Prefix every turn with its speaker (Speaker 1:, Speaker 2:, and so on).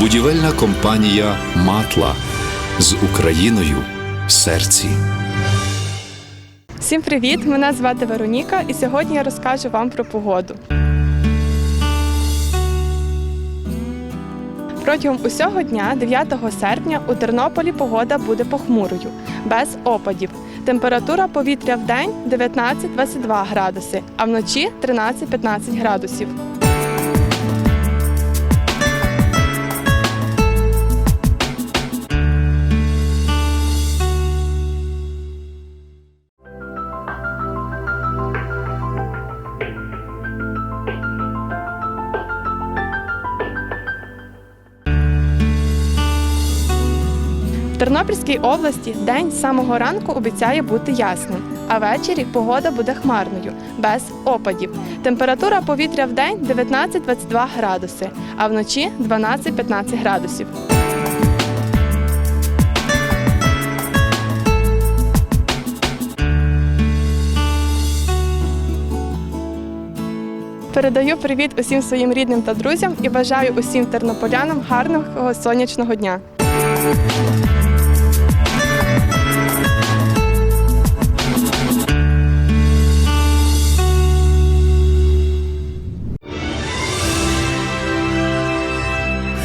Speaker 1: Будівельна компанія Матла з Україною в серці.
Speaker 2: Всім привіт! Мене звати Вероніка, і сьогодні я розкажу вам про погоду. Протягом усього дня, 9 серпня, у Тернополі погода буде похмурою, без опадів. Температура повітря в день 19-22 градуси, а вночі 13-15 градусів. Тернопільській області день з самого ранку обіцяє бути ясним, а ввечері погода буде хмарною, без опадів. Температура повітря в день 19-22 градуси, а вночі 12-15 градусів. Передаю привіт усім своїм рідним та друзям і бажаю усім тернополянам гарного сонячного дня.